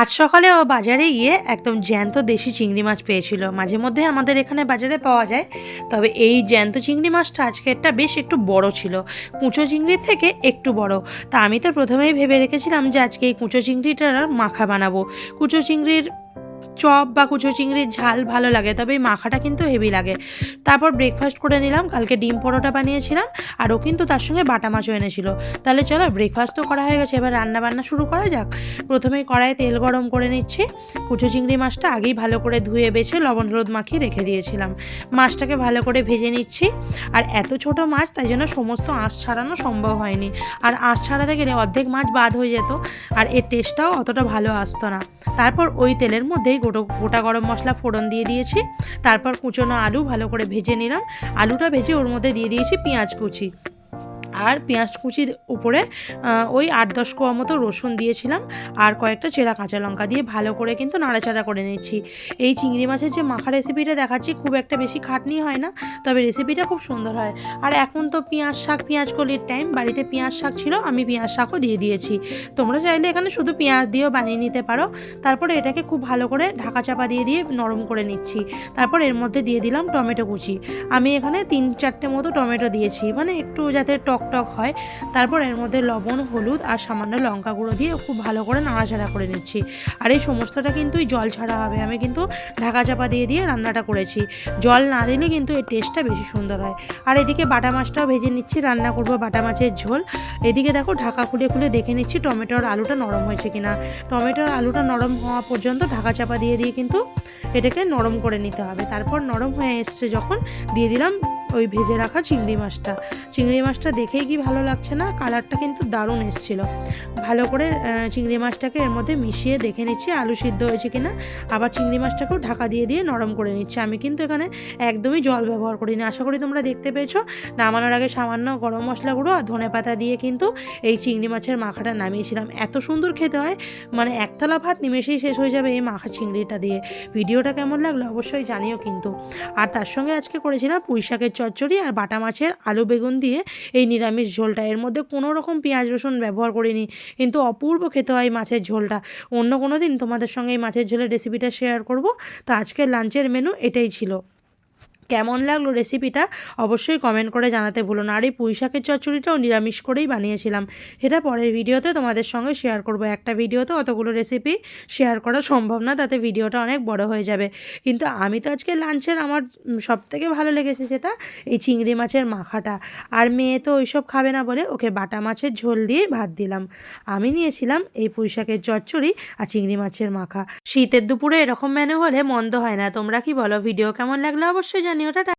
আজ সকালে ও বাজারে গিয়ে একদম জ্যান্ত দেশি চিংড়ি মাছ পেয়েছিল। মাঝে মধ্যে আমাদের এখানে বাজারে পাওয়া যায়, তবে এই জ্যান্ত চিংড়ি মাছটা আজকেরটা বেশ একটু বড় ছিল। কুঁচো চিংড়ির থেকে একটু বড়। তা আমি তো প্রথমেই ভেবে রেখেছিলাম যে আজকে এই কুঁচো চিংড়িটার মাখা বানাবো। কুঁচো চিংড়ির চপ বা কুচো চিংড়ির ঝাল ভালো লাগে, তবে এই মাখাটা কিন্তু হেভি লাগে। তারপর ব্রেকফাস্ট করে নিলাম, কালকে ডিম পরোটা বানিয়েছিলাম, আর ও কিন্তু তার সঙ্গে বাটা মাছও এনেছিল। তাহলে চলো ব্রেকফাস্ট তো করা হয়ে গেছে, এবার রান্না বান্না শুরু করা যাক। প্রথমে কড়াইয়ে তেল গরম করে নিচ্ছি। কুচো চিংড়ি মাছটা আগেই ভালো করে ধুয়ে বেছে লবণ হলুদ মাখিয়ে রেখে দিয়েছিলাম। মাছটাকে ভালো করে ভেজে নিচ্ছি। আর এত ছোট মাছ, তাই জন্য সমস্ত আঁশ ছাড়ানো সম্ভব হয়নি। আর আঁশ ছাড়াতে গেলে অর্ধেক মাছ বাদ হয়ে যেত, আর এর টেস্টটাও অতটা ভালো আসতো না। তারপর ওই তেলের মধ্যেই গোটো, গোটা গরম মশলা ফোড়ন দিয়ে দিয়েছি। তারপর কুচনো আলু ভালো করে ভেজে নিলাম। আলুটা ভেজে ওর মধ্যে দিয়ে দিয়েছি পেঁয়াজ কুচি। আর পেঁয়াজ কুচির উপরে ওই আট দশ কোয়া মতো রসুন দিয়েছিলাম আর কয়েকটা চেরা কাঁচা লঙ্কা দিয়ে ভালো করে কিন্তু নাড়াচাড়া করে নিচ্ছি। এই চিংড়ি মাছের যে মাখা রেসিপিটা দেখাচ্ছি খুব একটা বেশি খাটনি হয় না, তবে রেসিপিটা খুব সুন্দর হয়। আর এখন তো পেঁয়াজ শাক, পেঁয়াজ কলির টাইম বাড়িতে পেঁয়াজ শাক ছিল, আমি পেঁয়াজ শাকও দিয়ে দিয়েছি। তোমরা চাইলে এখানে শুধু পেঁয়াজ দিয়েও বানিয়ে নিতে পারো। তারপরে এটাকে খুব ভালো করে ঢাকা চাপা দিয়ে দিয়ে নরম করে নিচ্ছি। তারপর এর মধ্যে দিয়ে দিলাম টমেটো কুচি। আমি এখানে তিন চারটে মতো টমেটো দিয়েছি মানে একটু যাতে টক টক হয়। তারপর এর মধ্যে লবণ, হলুদ আর সামান্য লঙ্কা গুঁড়ো দিয়ে খুব ভালো করে নাড়াচাড়া করে নিচ্ছি। আর এই সমস্তটা কিন্তু জল ছাড়া হবে। আমি কিন্তু ঢাকা চাপা দিয়ে দিয়ে রান্নাটা করেছি। জল না দিলে কিন্তু এর টেস্টটা বেশি সুন্দর হয়। আর এদিকে বাটা মাছটাও ভেজে নিচ্ছি, রান্না করব বাটা মাছের ঝোল। এদিকে দেখো ঢাকা খুলে খুলে দেখে নিচ্ছি টমেটোর আলুটা নরম হয়েছে কিনা। টমেটোর আলুটা নরম হওয়া পর্যন্ত ঢাকা চাপা দিয়ে দিয়ে কিন্তু এটাকে নরম করে নিতে হবে। তারপর নরম হয়ে এসছে যখন দিয়ে দিলাম ওই ভেজে রাখা চিংড়ি মাছটা। চিংড়ি মাছটা দেখেই কি ভালো লাগছে না? কালারটা কিন্তু দারুণ এসছিল। ভালো করে চিংড়ি মাছটাকে এর মধ্যে মিশিয়ে দেখে নিচ্ছি, আলু সিদ্ধ হয়েছে কিনা। আবার চিংড়ি মাছটাকেও ঢাকা দিয়ে দিয়ে নরম করে নিচ্ছি। আমি কিন্তু এখানে একদমই জল ব্যবহার করিনি। আশা করি তোমরা দেখতে পেয়েছ। নামানোর আগে সামান্য গরম মশলা গুঁড়ো আর ধনে পাতা দিয়ে কিন্তু এই চিংড়ি মাছের মাখাটা নামিয়েছিলাম। এত সুন্দর খেতে হয়। মানে একতলা ভাত নিমেষেই শেষ হয়ে যাবে এই মাখা চিংড়িটা দিয়ে। ভিডিওটা কেমন লাগল অবশ্যই জানিও কিন্তু। আর তার সঙ্গে আজকে করেছিলাম পুঁই শাকের চচ্চড়ি আর বাটা মাছের আলু বেগুন দিয়ে এই নিরামিষ ঝোলটা। এর মধ্যে কোনো রকম পেঁয়াজ রসুন ব্যবহার করিনি, কিন্তু অপূর্ব খেতে হয় মাছের ঝোলটা। অন্য কোনো দিন তোমাদের সঙ্গে এই মাছের ঝোলের রেসিপিটা শেয়ার করব। তো আজকের লাঞ্চের মেনু এটাই ছিল। কেমন লাগল রেসিপিটা অবশ্যই কমেন্ট করে জানাতে ভুলো না। আর এই পুঁই শাকের চচ্চড়িটাও নিরামিষ করেই বানিয়েছিলাম। এটা পরের ভিডিওতে তোমাদের সঙ্গে শেয়ার করব। একটা ভিডিওতে অতগুলো রেসিপি শেয়ার করা সম্ভব না, তাতে ভিডিওটা অনেক বড় হয়ে যাবে। কিন্তু আমি তো আজকে লাঞ্চের আমার সব থেকে ভালো লেগেছে সেটা এই চিংড়ি মাছের মাখাটা। আর মেয়ে তো ওইসব খাবে না বলে ওকে বাটা মাছের ঝোল দিয়ে ভাত দিলাম। আমি নিয়েছিলাম এই পুঁই শাকের চচ্চড়ি আর চিংড়ি মাছের মাখা। শীতের দুপুরে এরকম মেনু হলে মন্দ হয় না। তোমরা কি বলো? ভিডিও কেমন লাগল? অবশ্যই জানিও টাটা